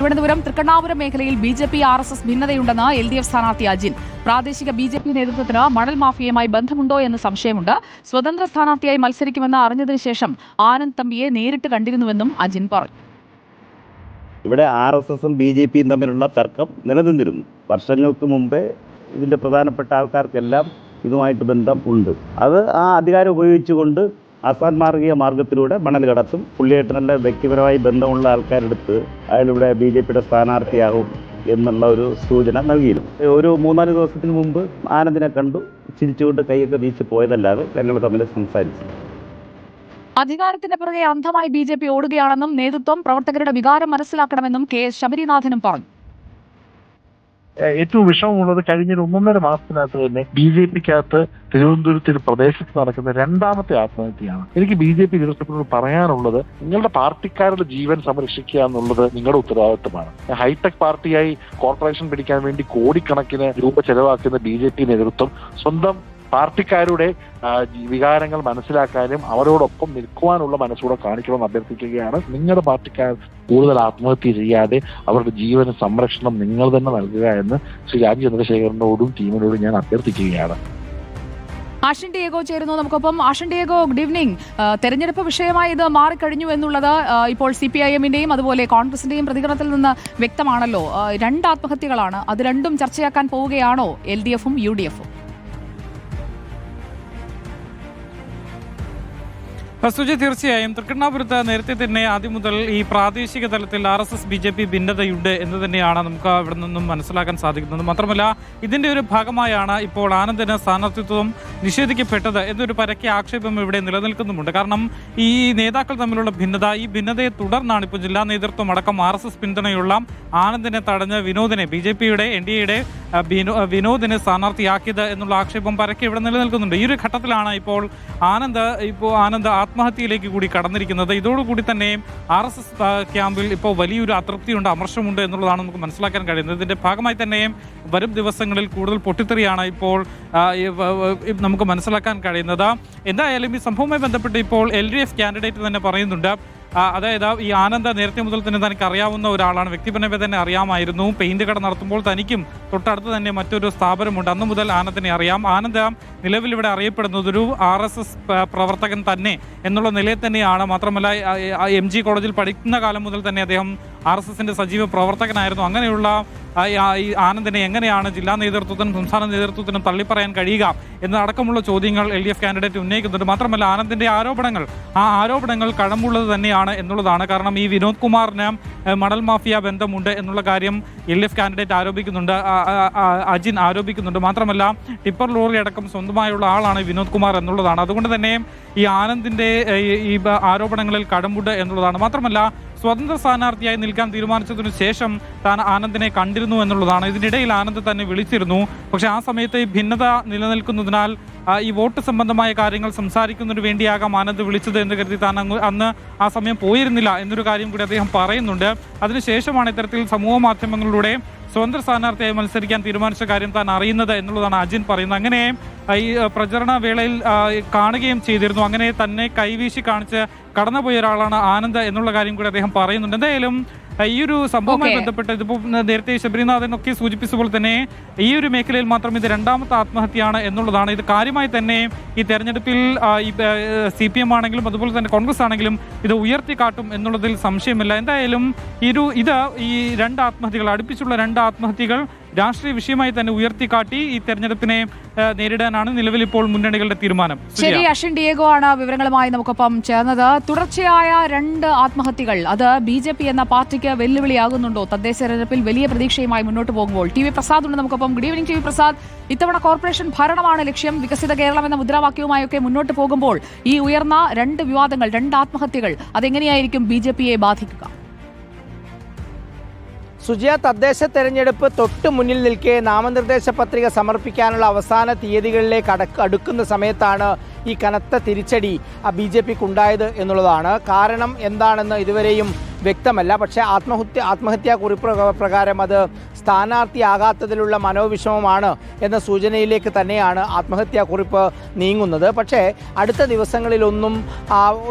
തിരുവനന്തപുരം തൃക്കണ്ണാപുരം മേഖലയിൽ B J P R S S ഭിന്നതയുണ്ടെന്ന് L D F സ്ഥാനാർത്ഥി അജിൻ. പ്രാദേശിക ബി ജെ പി നേതൃത്വത്തിന് മണൽ മാഫിയയുമായി ബന്ധമുണ്ടോ എന്ന് സംശയമുണ്ട്. സ്വതന്ത്ര സ്ഥാനാർത്ഥിയായി മത്സരിക്കുമെന്ന് അറിഞ്ഞതിനു ശേഷം ആനന്ദ് തമ്പിയെ നേരിട്ട് കണ്ടിരുന്നുവെന്നും അജിൻ പറഞ്ഞു. ഇവിടെ ആർ എസ് എസും ബി ജെ പിയും തമ്മിലുള്ള തർക്കം നിലനിന്നിരുന്നു. വർഷങ്ങൾക്ക് മുമ്പേ ഇതിന്റെ പ്രധാനപ്പെട്ട ആൾക്കാർക്കെല്ലാം ഇതുമായിട്ട് ബന്ധം ഉണ്ട്. അത് ആ അധികാരം ഉപയോഗിച്ചുകൊണ്ട് അസാൻമാർഗീയ മാർഗത്തിലൂടെ മണൽ കടത്തും. പുള്ളിയേട്ടനല്ല വ്യക്തിപരമായി ബന്ധമുള്ള ആൾക്കാരെടുത്ത് അയാളിവിടെ ബി ജെ പിയുടെ സ്ഥാനാർത്ഥിയാകും എന്നുള്ള ഒരു സൂചന നൽകിയിരുന്നു. ഒരു മൂന്നാൽ ദിവസത്തിന് മുമ്പ് ആനന്ദിനെ കണ്ടു. ചിരിച്ചുകൊണ്ട് കൈയൊക്കെ വീശി പോയതല്ലാതെ ഞങ്ങൾ തമ്മിൽ സംസാരിച്ചു. അധികാരത്തിന്റെ പുറകെ അന്ധമായി ബി ജെ പി ഓടുകയാണെന്നും നേതൃത്വം പ്രവർത്തകരുടെ വികാരം മനസ്സിലാക്കണമെന്നും കെ ശബരിനാഥനും പറഞ്ഞു. ഏറ്റവും വിഷമമുള്ളത് കഴിഞ്ഞ ഒരു ഒന്നൊന്നര മാസത്തിനകത്ത് തന്നെ ബി ജെ പിക്കകത്ത് തിരുവനന്തപുരത്ത് ഒരു പ്രദേശത്ത് നടക്കുന്ന രണ്ടാമത്തെ ആത്മഹത്യയാണ്. എനിക്ക് ബി ജെ പി നേതൃത്വത്തിനോട് പറയാനുള്ളത് നിങ്ങളുടെ പാർട്ടിക്കാരുടെ ജീവൻ സംരക്ഷിക്കുക എന്നുള്ളത് നിങ്ങളുടെ ഉത്തരവാദിത്വമാണ് ഹൈടെക് പാർട്ടിയായി കോർപ്പറേഷൻ പിടിക്കാൻ വേണ്ടി കോടിക്കണക്കിന് രൂപ ചെലവാക്കുന്ന ബി ജെ പി നേതൃത്വം സ്വന്തം പാർട്ടിക്കാരുടെ വികാരങ്ങൾ മനസ്സിലാക്കാനും അവരോടൊപ്പം നിൽക്കുവാനുള്ള മനസ്സൂടെ കാണിക്കണമെന്ന് അഭ്യർത്ഥിക്കുകയാണ്. നിങ്ങളുടെ പാർട്ടിക്കാർ കൂടുതൽ ആത്മഹത്യ ചെയ്യാതെ അവരുടെ ജീവന സംരക്ഷണം നിങ്ങൾ തന്നെ നൽകുക എന്ന് ശ്രീ രാജ് ചന്ദ്രശേഖരനോടും ടീമിനോടും ഞാൻ അഭ്യർത്ഥിക്കുകയാണ്. ആഷൻ ഡിയേഗോ ചേരുന്നു നമുക്കൊപ്പം. ആഷൻ ഡിയേഗോ ഗുഡ് ഈവനിങ് തെരഞ്ഞെടുപ്പ് വിഷയമായി ഇത് മാറിക്കഴിഞ്ഞു എന്നുള്ളത് ഇപ്പോൾ സി പി ഐ എമ്മിന്റെയും അതുപോലെ കോൺഗ്രസിന്റെയും പ്രതികരണത്തിൽ നിന്ന് വ്യക്തമാണല്ലോ. രണ്ട് ആത്മഹത്യകളാണ്. അത് രണ്ടും ചർച്ചയാക്കാൻ പോവുകയാണോ? എൽ ഡി എഫും യു ഡി എഫും? സുജി തീർച്ചയായും തൃക്കണ്ണാപുരത്ത് നേരത്തെ തന്നെ ആദ്യം മുതൽ ഈ പ്രാദേശിക തലത്തിൽ R S S B J P ഭിന്നതയുണ്ട് എന്ന് തന്നെയാണ് നമുക്ക് ഇവിടെ നിന്നും മനസ്സിലാക്കാൻ സാധിക്കുന്നത്. മാത്രമല്ല ഇതിന്റെ ഒരു ഭാഗമായാണ് ഇപ്പോൾ ആനന്ദിന് സ്ഥാനാർത്ഥിത്വം നിഷേധിക്കപ്പെട്ടത് എന്നൊരു പരക്കെ ആക്ഷേപം ഇവിടെ നിലനിൽക്കുന്നുമുണ്ട്. കാരണം ഈ നേതാക്കൾ തമ്മിലുള്ള ഭിന്നത ഈ ഭിന്നതയെ തുടർന്നാണ് ഇപ്പോൾ ജില്ലാ നേതൃത്വം അടക്കം ആർ എസ് എസ് പിന്തുണയുള്ള ആനന്ദിനെ തടഞ്ഞ് വിനോദിനെ ബി ജെ പിയുടെ എൻ ഡി എയുടെ വിനോദിനെ സ്ഥാനാർത്ഥിയാക്കിയത് എന്നുള്ള ആക്ഷേപം പരക്കെ ഇവിടെ നിലനിൽക്കുന്നുണ്ട്. ഈ ഒരു ഘട്ടത്തിലാണ് ഇപ്പോൾ ആനന്ദ് ഇപ്പോൾ ആനന്ദ് ആത്മഹത്യയിലേക്ക് കൂടി കടന്നിരിക്കുന്നത്. ഇതോടുകൂടി തന്നെ ആർ എസ് എസ് ക്യാമ്പിൽ ഇപ്പോൾ വലിയൊരു അതൃപ്തിയുണ്ട് അമർഷമുണ്ട് എന്നുള്ളതാണ് നമുക്ക് മനസ്സിലാക്കാൻ കഴിയുന്നത്. ഇതിന്റെ ഭാഗമായി തന്നെ വരും ദിവസങ്ങളിൽ കൂടുതൽ പൊട്ടിത്തെറിയാണ് ഇപ്പോൾ നമുക്ക് മനസ്സിലാക്കാൻ കഴിയുന്നത്. എന്തായാലും ഈ സംഭവവുമായി ബന്ധപ്പെട്ട് ഇപ്പോൾ എൽ ഡി എഫ് കാൻഡിഡേറ്റ് തന്നെ പറയുന്നുണ്ട്. അതായത് ഈ ആനന്ദ നേരത്തെ മുതൽ തന്നെ തനിക്ക് അറിയാവുന്ന ഒരാളാണ്. വ്യക്തിപരമായി തന്നെ അറിയാമായിരുന്നു. പെയിന്റ് കട നടത്തുമ്പോൾ തനിക്കും തൊട്ടടുത്ത് തന്നെ മറ്റൊരു സ്ഥാപനമുണ്ട്. അന്ന് മുതൽ ആനന്ദിനെ അറിയാം. ആനന്ദ നിലവിൽ ഇവിടെ അറിയപ്പെടുന്നത് ഒരു ആർ എസ് എസ് പ്രവർത്തകൻ തന്നെ എന്നുള്ള നിലയിൽ തന്നെയാണ്. മാത്രമല്ല എം ജി കോളേജിൽ പഠിക്കുന്ന കാലം മുതൽ തന്നെ അദ്ദേഹം ആർ എസ് എസിന്റെ സജീവ പ്രവർത്തകനായിരുന്നു. അങ്ങനെയുള്ള ഈ- ആനന്ദിനെ എങ്ങനെയാണ് ജില്ലാ നേതൃത്വത്തിനും സംസ്ഥാന നേതൃത്വത്തിനും തള്ളിപ്പറയാൻ കഴിയുക എന്നടക്കമുള്ള ചോദ്യങ്ങൾ എൽ ഡി എഫ് കാൻഡിഡേറ്റ് ഉന്നയിക്കുന്നുണ്ട്. മാത്രമല്ല ആനന്ദിന്റെ ആരോപണങ്ങൾ ആ ആരോപണങ്ങൾ കഴമ്പുള്ളത് തന്നെയാണ് എന്നുള്ളതാണ്. കാരണം ഈ വിനോദ് കുമാറിന് മണൽ മാഫിയ ബന്ധമുണ്ട് എന്നുള്ള കാര്യം എൽ ഡി എഫ് കാൻഡിഡേറ്റ് ആരോപിക്കുന്നുണ്ട്. അജിൻ ആരോപിക്കുന്നുണ്ട്. മാത്രമല്ല ടിപ്പർ ലോറി അടക്കം സ്വന്തമായുള്ള ആളാണ് വിനോദ് കുമാർ എന്നുള്ളതാണ്. അതുകൊണ്ട് തന്നെ ഈ ആനന്ദിന്റെ ഈ ആരോപണങ്ങളിൽ കടമ്പുണ്ട് എന്നുള്ളതാണ്. മാത്രമല്ല സ്വതന്ത്ര സ്ഥാനാർത്ഥിയായി നിൽക്കാൻ തീരുമാനിച്ചതിനു ശേഷം താൻ ആനന്ദിനെ കണ്ടിരുന്നു എന്നുള്ളതാണ്. ഇതിനിടയിൽ ആനന്ദ് തന്നെ വിളിച്ചിരുന്നു. പക്ഷെ ആ സമയത്ത് ഭിന്നത നിലനിൽക്കുന്നതിനാൽ ഈ വോട്ട് സംബന്ധമായ കാര്യങ്ങൾ സംസാരിക്കുന്നതിന് വേണ്ടിയാകാം ആനന്ദ് വിളിച്ചത് എന്ന് കരുതി താൻ അന്ന് ആ സമയം പോയിരുന്നില്ല എന്നൊരു കാര്യം കൂടി അദ്ദേഹം പറയുന്നുണ്ട്. അതിനുശേഷമാണ് ഇത്തരത്തിൽ സമൂഹ മാധ്യമങ്ങളിലൂടെ സ്വതന്ത്ര സ്ഥാനാർത്ഥിയായി മത്സരിക്കാൻ തീരുമാനിച്ച കാര്യം താൻ അറിയുന്നത് എന്നുള്ളതാണ് അജിൻ പറയുന്നത്. അങ്ങനെ ഈ പ്രചരണ വേളയിൽ കാണുകയും ചെയ്തിരുന്നു. അങ്ങനെ തന്നെ കൈവീശി കാണിച്ച് കടന്നുപോയ ഒരാളാണ് ആനന്ദ് എന്നുള്ള കാര്യം കൂടി അദ്ദേഹം പറയുന്നുണ്ട്. എന്തായാലും ഈ ഒരു സംഭവവുമായി. ബന്ധപ്പെട്ട് ഇതിപ്പോ നേരത്തെ ശബരിനാഥൻ ഒക്കെ സൂചിപ്പിച്ച പോലെ തന്നെ ഈ ഒരു മേഖലയിൽ മാത്രം ഇത് രണ്ടാമത്തെ ആത്മഹത്യയാണ് എന്നുള്ളതാണ്. ഇത് കാര്യമായി തന്നെ ഈ തെരഞ്ഞെടുപ്പിൽ സി പി എം ആണെങ്കിലും അതുപോലെ തന്നെ കോൺഗ്രസ് ആണെങ്കിലും ഇത് ഉയർത്തി കാട്ടും എന്നുള്ളതിൽ സംശയമില്ല. എന്തായാലും ഇരു ഇത് ഈ രണ്ട് ആത്മഹത്യകൾ അടുപ്പിച്ചുള്ള രണ്ട് ആത്മഹത്യകൾ രാഷ്ട്രീയ വിഷയമായി തന്നെ ഉയർത്തിക്കാട്ടി ഈ തെരഞ്ഞെടുപ്പിനെ നേരിടാനാണ് നിലവിൽ ഇപ്പോൾ മുന്നണികളുടെ തീരുമാനം. ശരി അഷൻ ഡിയേഗോ ആണ് വിവരങ്ങളുമായി നമുക്കൊപ്പം ചേർന്നത്. തുടർച്ചയായ രണ്ട് ആത്മഹത്യകൾ. അത് ബി ജെ പി എന്ന പാർട്ടിക്ക് വെല്ലുവിളിയാകുന്നുണ്ടോ? തദ്ദേശ തെരഞ്ഞെടുപ്പിൽ വലിയ പ്രതീക്ഷയുമായി മുന്നോട്ട് പോകുമ്പോൾ. ടി വി പ്രസാദ് ഉണ്ട് നമുക്കൊപ്പം. Good evening T V Prasad. ഇത്തവണ കോർപ്പറേഷൻ ഭരണമാണ് ലക്ഷ്യം. വികസിത കേരളം എന്ന മുദ്രാവാക്യവുമായൊക്കെ മുന്നോട്ട് പോകുമ്പോൾ ഈ ഉയർന്ന രണ്ട് വിവാദങ്ങൾ രണ്ട് ആത്മഹത്യകൾ അതെങ്ങനെയായിരിക്കും ബി ബാധിക്കുക? സുജയ തദ്ദേശ തെരഞ്ഞെടുപ്പ് തൊട്ട് മുന്നിൽ നിൽക്കെ നാമനിർദ്ദേശ പത്രിക സമർപ്പിക്കാനുള്ള അവസാന തീയതികളിലേക്ക് അടക്ക് അടുക്കുന്ന സമയത്താണ് ഈ കനത്ത തിരിച്ചടി ബി ജെ പിക്ക് ഉണ്ടായത് എന്നുള്ളതാണ്. കാരണം എന്താണെന്ന് ഇതുവരെയും വ്യക്തമല്ല. പക്ഷേ ആത്മഹത്യ ആത്മഹത്യാ കുറിപ്പ് പ്രകാരം അത് സ്ഥാനാർത്ഥിയാകാത്തതിലുള്ള മനോവിഷമമാണ് എന്ന സൂചനയിലേക്ക് തന്നെയാണ് ആത്മഹത്യാ കുറിപ്പ് നീങ്ങുന്നത്. പക്ഷേ അടുത്ത ദിവസങ്ങളിലൊന്നും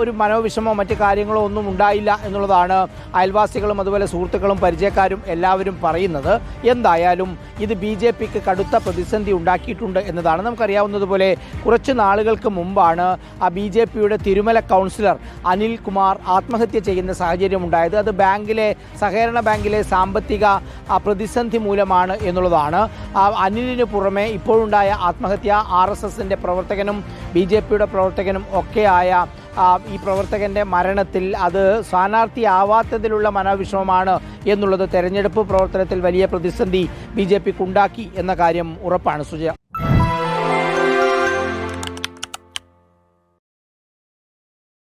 ഒരു മനോവിഷമോ മറ്റ് കാര്യങ്ങളോ ഒന്നും ഉണ്ടായില്ല എന്നുള്ളതാണ് അയൽവാസികളും അതുപോലെ സുഹൃത്തുക്കളും പരിചയക്കാരും എല്ലാവരും പറയുന്നത്. എന്തായാലും ഇത് ബി ജെ പിക്ക് കടുത്ത പ്രതിസന്ധി ഉണ്ടാക്കിയിട്ടുണ്ട് എന്നതാണ് നമുക്കറിയാവുന്നതുപോലെ കുറച്ച് നാളുകൾക്ക് മുമ്പാണ് ആ ബി ജെ പിയുടെ തിരുമല കൗൺസിലർ അനിൽ കുമാർ ആത്മഹത്യ ചെയ്യുന്ന സാഹചര്യം ഉണ്ടായത്. അത് ബാങ്കിലെ സഹകരണ ബാങ്കിലെ സാമ്പത്തിക ആ, പ്രതിസന്ധി മൂലമാണ് എന്നുള്ളതാണ്. അനിലിന് പുറമെ ഇപ്പോഴുണ്ടായ ആത്മഹത്യ ആർ എസ് എസിന്റെ പ്രവർത്തകനും ബി ജെ പിയുടെ പ്രവർത്തകനും ഒക്കെയായ ഈ പ്രവർത്തകന്റെ മരണത്തിൽ അത് സ്ഥാനാർത്ഥിയാവാത്തതിലുള്ള മനോവിഷമമാണ് എന്നുള്ളത് തെരഞ്ഞെടുപ്പ് പ്രവർത്തനത്തിൽ വലിയ പ്രതിസന്ധി ബി ജെ എന്ന കാര്യം ഉറപ്പാണ്. സുജയ.